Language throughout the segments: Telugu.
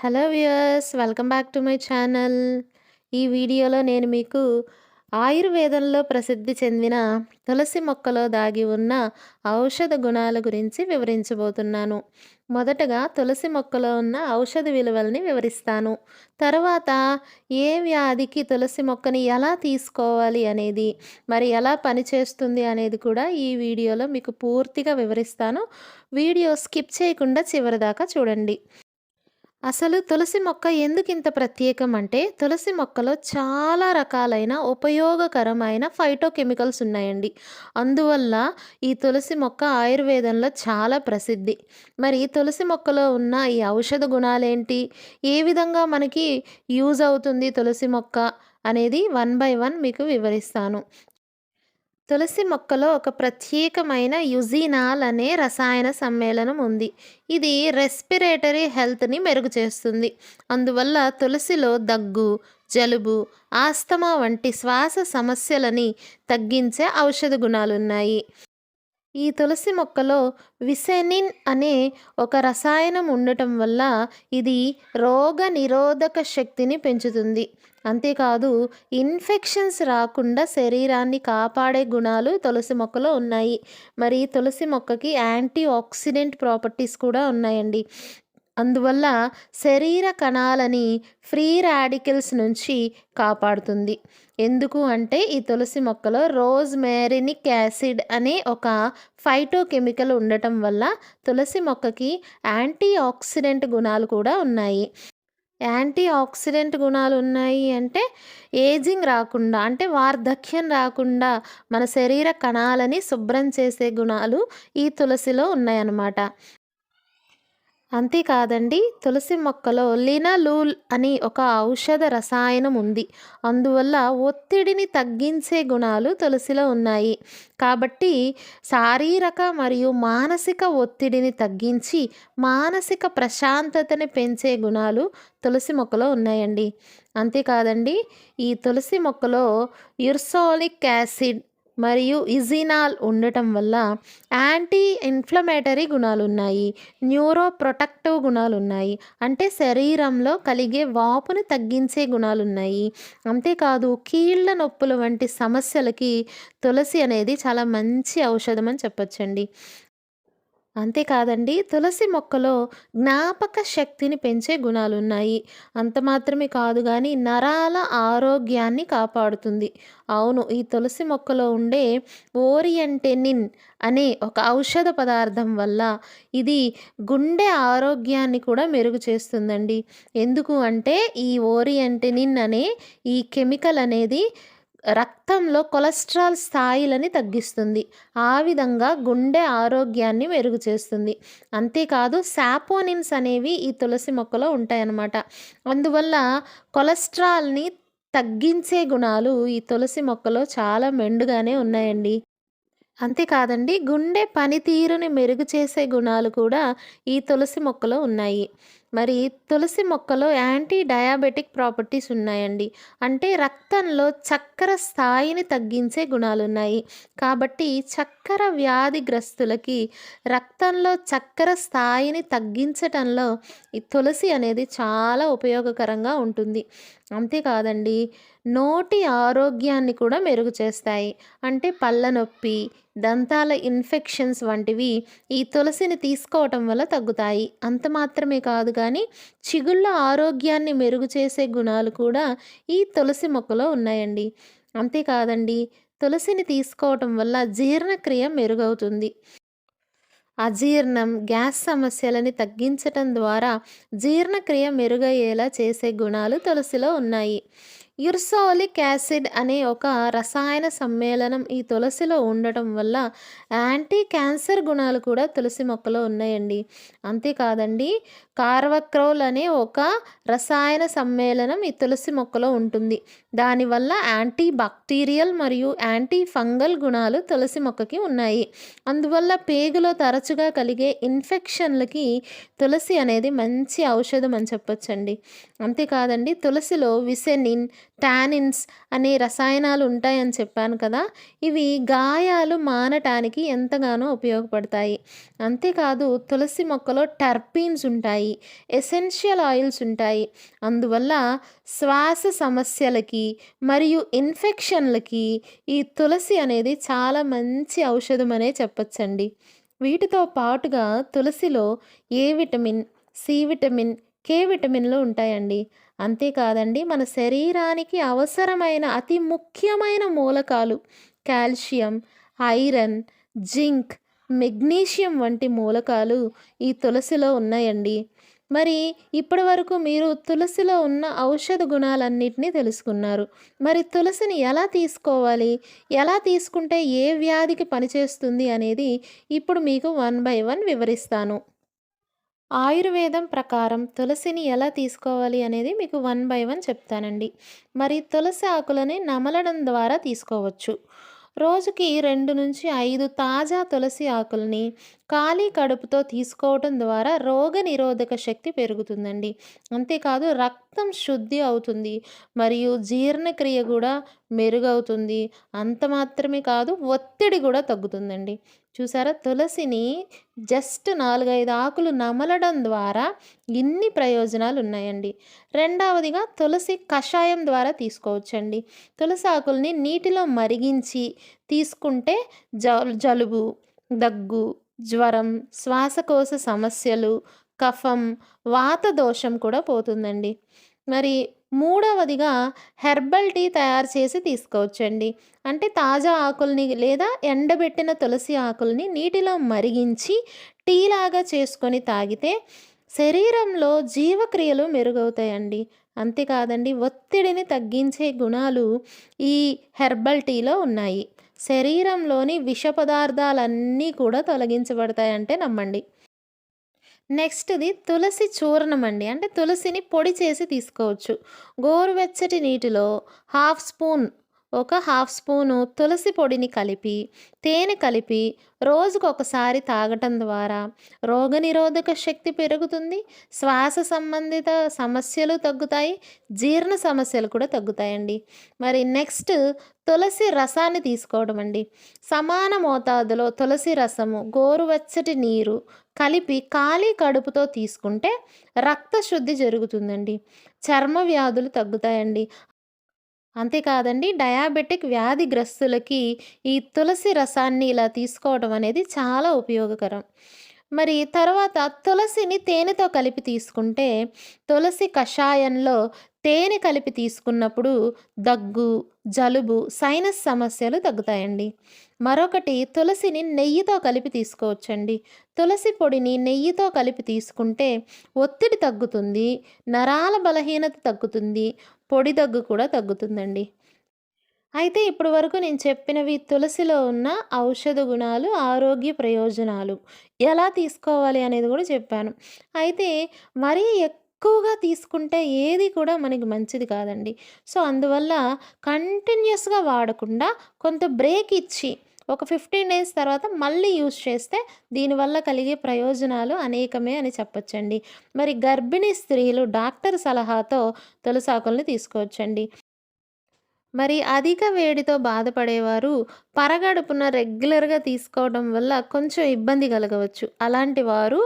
Hello viewers welcome back to my channel ఈ వీడియోలో నేను మీకు ఆయుర్వేదంలో ప్రసిద్ధి చెందిన తులసి మొక్కలో దాగి ఉన్న ఔషధ గుణాల గురించి వివరించబోతున్నాను. మొదటగా తులసి మొక్కలో ఉన్న ఔషధ విలువల్ని వివరిస్తాను. తర్వాత ఏ వ్యాధికి తులసి మొక్కని ఎలా తీసుకోవాలి అనేది మరి ఎలా పనిచేస్తుంది అనేది కూడా ఈ వీడియోలో మీకు పూర్తిగా వివరిస్తాను. వీడియో స్కిప్ చేయకుండా చివరిదాకా చూడండి. అసలు తులసి మొక్క ఎందుకు ఇంత ప్రత్యేకం అంటే తులసి మొక్కలో చాలా రకాలైన ఉపయోగకరమైన ఫైటోకెమికల్స్ ఉన్నాయండి. అందువల్ల ఈ తులసి మొక్క ఆయుర్వేదంలో చాలా ప్రసిద్ధి. మరి తులసి మొక్కలో ఉన్న ఈ ఔషధ గుణాలేంటి? ఏ విధంగా మనకి యూజ్ అవుతుంది తులసి మొక్క అనేది వన్ బై వన్ మీకు వివరిస్తాను. తులసి మొక్కలో ఒక ప్రత్యేకమైన యుజినాల్ అనే రసాయన సమ్మేళనం ఉంది. ఇది రెస్పిరేటరీ హెల్త్ని మెరుగు చేస్తుంది. అందువల్ల తులసిలో దగ్గు జలుబు ఆస్తమా వంటి శ్వాస సమస్యలని తగ్గించే ఔషధ గుణాలున్నాయి. ఈ తులసి మొక్కలో విసెనిన్ అనే ఒక రసాయనం ఉండటం వల్ల ఇది రోగ నిరోధక శక్తిని పెంచుతుంది. అంతేకాదు ఇన్ఫెక్షన్స్ రాకుండా శరీరాన్ని కాపాడే గుణాలు తులసి మొక్కలో ఉన్నాయి. మరి తులసి మొక్కకి యాంటీ ఆక్సిడెంట్ ప్రాపర్టీస్ కూడా ఉన్నాయండి. అందువల్ల శరీర కణాలని ఫ్రీ రాడికల్స్ నుంచి కాపాడుతుంది. ఎందుకు అంటే ఈ తులసి మొక్కలో రోజ్ మేరినిక్ యాసిడ్ అనే ఒక ఫైటోకెమికల్ ఉండటం వల్ల తులసి మొక్కకి యాంటీ ఆక్సిడెంట్ గుణాలు కూడా ఉన్నాయి. యాంటీ ఆక్సిడెంట్ గుణాలు ఉన్నాయి అంటే ఏజింగ్ రాకుండా అంటే వార్ధక్యం రాకుండా మన శరీర కణాలని శుభ్రం చేసే గుణాలు ఈ తులసిలో ఉన్నాయన్నమాట. అంతేకాదండి తులసి మొక్కలో లినలూల్ అని ఒక ఔషధ రసాయనం ఉంది. అందువల్ల ఒత్తిడిని తగ్గించే గుణాలు తులసిలో ఉన్నాయి. కాబట్టి శారీరక మరియు మానసిక ఒత్తిడిని తగ్గించి మానసిక ప్రశాంతతని పెంచే గుణాలు తులసి మొక్కలో ఉన్నాయండి. అంతేకాదండి ఈ తులసి మొక్కలో యుర్సోలిక్ యాసిడ్ మరియు ఇజినాల్ ఉండటం వల్ల యాంటీ ఇన్ఫ్లమేటరీ గుణాలు ఉన్నాయి న్యూరో ప్రొటెక్టివ్ గుణాలు ఉన్నాయి అంటే శరీరంలో కలిగే వాపుని తగ్గించే గుణాలు ఉన్నాయి అంతేకాదు కీళ్ళ నొప్పులు వంటి సమస్యలకి తులసి అనేది చాలా మంచి ఔషధం అని చెప్పొచ్చండి. అంతేకాదండి తులసి మొక్కలో జ్ఞాపక శక్తిని పెంచే గుణాలు ఉన్నాయి అంత మాత్రమే కాదు కానీ నరాల ఆరోగ్యాన్ని కాపాడుతుంది. అవును ఈ తులసి మొక్కలో ఉండే ఓరియంటెనిన్ అనే ఒక ఔషధ పదార్థం వల్ల ఇది గుండె ఆరోగ్యాన్ని కూడా మెరుగు చేస్తుందండి. ఎందుకు అంటే ఈ ఓరియంటెనిన్ అనే ఈ కెమికల్ అనేది రక్తంలో కొలెస్ట్రాల్ స్థాయిలని తగ్గిస్తుంది. ఆ విధంగా గుండె ఆరోగ్యాన్ని మెరుగు చేస్తుంది. అంతేకాదు శాపోనిన్స్ అనేవి ఈ తులసి మొక్కలో ఉంటాయన్నమాట. అందువల్ల కొలెస్ట్రాల్ని తగ్గించే గుణాలు ఈ తులసి మొక్కలో చాలా మెండుగానే ఉన్నాయండి. అంతేకాదండి గుండె పనితీరుని మెరుగు చేసే గుణాలు కూడా ఈ తులసి మొక్కలో ఉన్నాయి. మరి తులసి మొక్కలో యాంటీ డయాబెటిక్ ప్రాపర్టీస్ ఉన్నాయండి. అంటే రక్తంలో చక్కెర స్థాయిని తగ్గించే గుణాలు ఉన్నాయి కాబట్టి చక్కెర వ్యాధిగ్రస్తులకి రక్తంలో చక్కెర స్థాయిని తగ్గించటంలో ఈ తులసి అనేది చాలా ఉపయోగకరంగా ఉంటుంది. అంతేకాదండి. నోటి ఆరోగ్యాన్ని కూడా మెరుగు చేస్తాయి. అంటే పళ్ళ నొప్పి దంతాల ఇన్ఫెక్షన్స్ వంటివి ఈ తులసిని తీసుకోవటం వల్ల తగ్గుతాయి. అంత మాత్రమే కాదు కానీ చిగుళ్ళ ఆరోగ్యాన్ని మెరుగు చేసే గుణాలు కూడా ఈ తులసి మొక్కలో ఉన్నాయండి. అంతేకాదండి తులసిని తీసుకోవటం వల్ల జీర్ణక్రియ మెరుగవుతుంది. అజీర్ణం గ్యాస్ సమస్యలని తగ్గించటం ద్వారా జీర్ణక్రియ మెరుగయ్యేలా చేసే గుణాలు తులసిలో ఉన్నాయి. యుర్సోలిక్ యాసిడ్ అనే ఒక రసాయన సమ్మేళనం ఈ తులసిలో ఉండటం వల్ల యాంటీ క్యాన్సర్ గుణాలు కూడా తులసి మొక్కలో ఉన్నాయండి. అంతేకాదండి కార్వక్రోల్ అనే ఒక రసాయన సమ్మేళనం ఈ తులసి మొక్కలో ఉంటుంది. దానివల్ల యాంటీ బాక్టీరియల్ మరియు యాంటీ ఫంగల్ గుణాలు తులసి మొక్కకి ఉన్నాయి. అందువల్ల పేగులో తరచుగా కలిగే ఇన్ఫెక్షన్లకి తులసి అనేది మంచి ఔషధం అని చెప్పొచ్చండి. అంతేకాదండి తులసిలో విసెనిన్ టానిన్స్ అనే రసాయనాలు ఉంటాయని చెప్పాను కదా ఇవి గాయాలు మానటానికి ఎంతగానో ఉపయోగపడతాయి. అంతేకాదు తులసి మొక్కలో టర్పీన్స్ ఉంటాయి ఎసెన్షియల్ ఆయిల్స్ ఉంటాయి. అందువల్ల శ్వాస సమస్యలకి మరియు ఇన్ఫెక్షన్లకి ఈ తులసి అనేది చాలా మంచి ఔషధం అనే చెప్పచ్చండి. వీటితో పాటుగా తులసిలో A vitamin C vitamin K విటమిన్లు ఉంటాయండి. అంతేకాదండి మన శరీరానికి అవసరమైన అతి ముఖ్యమైన మూలకాలు కాల్షియం ఐరన్ జింక్ మెగ్నీషియం వంటి మూలకాలు ఈ తులసిలో ఉన్నాయండి. మరి ఇప్పటి వరకు మీరు తులసిలో ఉన్న ఔషధ గుణాలన్నింటినీ తెలుసుకున్నారు. మరి తులసిని ఎలా తీసుకోవాలి? ఎలా తీసుకుంటే ఏ వ్యాధికి పనిచేస్తుంది అనేది ఇప్పుడు మీకు వన్ బై వన్ వివరిస్తాను. ఆయుర్వేదం ప్రకారం తులసిని ఎలా తీసుకోవాలి అనేది మీకు వన్ బై వన్ చెప్తానండి. మరి తులసి ఆకులని నమలడం ద్వారా తీసుకోవచ్చు. రోజుకి రెండు నుంచి ఐదు తాజా తులసి ఆకుల్ని ఖాళీ కడుపుతో తీసుకోవటం ద్వారా రోగ నిరోధక శక్తి పెరుగుతుందండి. అంతేకాదు రక్తం శుద్ధి అవుతుంది. మరియు జీర్ణక్రియ కూడా మెరుగవుతుంది. అంత మాత్రమే కాదు ఒత్తిడి కూడా తగ్గుతుందండి. చూసారా? తులసిని జస్ట్ నాలుగైదు ఆకులు నమలడం ద్వారా ఇన్ని ప్రయోజనాలు ఉన్నాయండి రెండవదిగా తులసి కషాయం ద్వారా తీసుకోవచ్చండి. తులసి ఆకుల్ని నీటిలో మరిగించి తీసుకుంటే జ జలుబు దగ్గు జ్వరం శ్వాసకోశ సమస్యలు కఫం వాత దోషం కూడా పోతుందండి. మరి మూడవదిగా హెర్బల్ టీ తయారు చేసి తీసుకోవచ్చండి. అంటే తాజా ఆకుల్ని లేదా ఎండబెట్టిన తులసి ఆకుల్ని నీటిలో మరిగించి టీ లాగా చేసుకొని తాగితే శరీరంలో జీవక్రియలు మెరుగవుతాయండి. అంతేకాదండి ఒత్తిడిని తగ్గించే గుణాలు ఈ హెర్బల్ టీలో ఉన్నాయి. శరీరంలోని విష పదార్థాలన్నీ కూడా తొలగించబడతాయంటే నమ్మండి. నెక్స్ట్ది తులసి చూర్ణం అండి. అంటే తులసిని పొడి చేసి తీసుకోవచ్చు. గోరువెచ్చటి నీటిలో హాఫ్ స్పూన్ ఒక హాఫ్ స్పూను తులసి పొడిని కలిపి తేనె కలిపి రోజుకు ఒకసారి తాగటం ద్వారా రోగనిరోధక శక్తి పెరుగుతుంది శ్వాస సంబంధిత సమస్యలు తగ్గుతాయి జీర్ణ సమస్యలు కూడా తగ్గుతాయండి. మరి నెక్స్ట్ తులసి రసాన్ని తీసుకోవడం అండి. సమాన మోతాదులో తులసి రసము గోరువెచ్చటి నీరు కలిపి ఖాళీ కడుపుతో తీసుకుంటే రక్త శుద్ధి జరుగుతుందండి. చర్మ వ్యాధులు తగ్గుతాయండి. అంతేకాదండి డయాబెటిక్ వ్యాధిగ్రస్తులకి ఈ తులసి రసాన్ని ఇలా తీసుకోవడం అనేది చాలా ఉపయోగకరం. మరి తర్వాత తులసిని తేనెతో కలిపి తీసుకుంటే తులసి కషాయంలో తేనె కలిపి తీసుకున్నప్పుడు దగ్గు జలుబు సైనస్ సమస్యలు తగ్గుతాయండి. మరొకటి తులసిని నెయ్యితో కలిపి తీసుకోవచ్చండి. తులసి పొడిని నెయ్యితో కలిపి తీసుకుంటే ఒత్తిడి తగ్గుతుంది నరాల బలహీనత తగ్గుతుంది పొడి దగ్గు కూడా తగ్గుతుందండి. అయితే ఇప్పటి వరకు నేను చెప్పినవి తులసిలో ఉన్న ఔషధ గుణాలు ఆరోగ్య ప్రయోజనాలు ఎలా తీసుకోవాలి అనేది కూడా చెప్పాను. అయితే మరీ ఎక్కువగా తీసుకుంటే ఏది కూడా మనకి మంచిది కాదండి. సో అందువల్ల కంటిన్యూస్గా వాడకుండా కొంత బ్రేక్ ఇచ్చి ఒక ఫిఫ్టీన్ డేస్ తర్వాత మళ్ళీ యూస్ చేస్తే దీనివల్ల కలిగే ప్రయోజనాలు అనేకమే అని చెప్పొచ్చండి. మరి గర్భిణీ స్త్రీలు డాక్టర్ సలహాతో తులసాకుల్ని తీసుకోవచ్చండి. మరి అధిక వేడితో బాధపడేవారు పరగడుపున రెగ్యులర్గా తీసుకోవడం వల్ల కొంచెం ఇబ్బంది కలగవచ్చు. అలాంటి వారు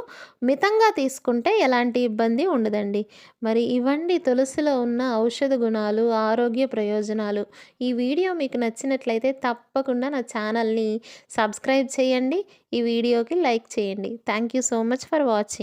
మితంగా తీసుకుంటే ఎలాంటి ఇబ్బంది ఉండదండి. మరి ఇవండి తులసిలో ఉన్న ఔషధ గుణాలు ఆరోగ్య ప్రయోజనాలు. ఈ వీడియో మీకు నచ్చినట్లయితే తప్పకుండా నా ఛానల్ని సబ్స్క్రైబ్ చేయండి. ఈ వీడియోకి లైక్ చేయండి. Thank you so much for watching.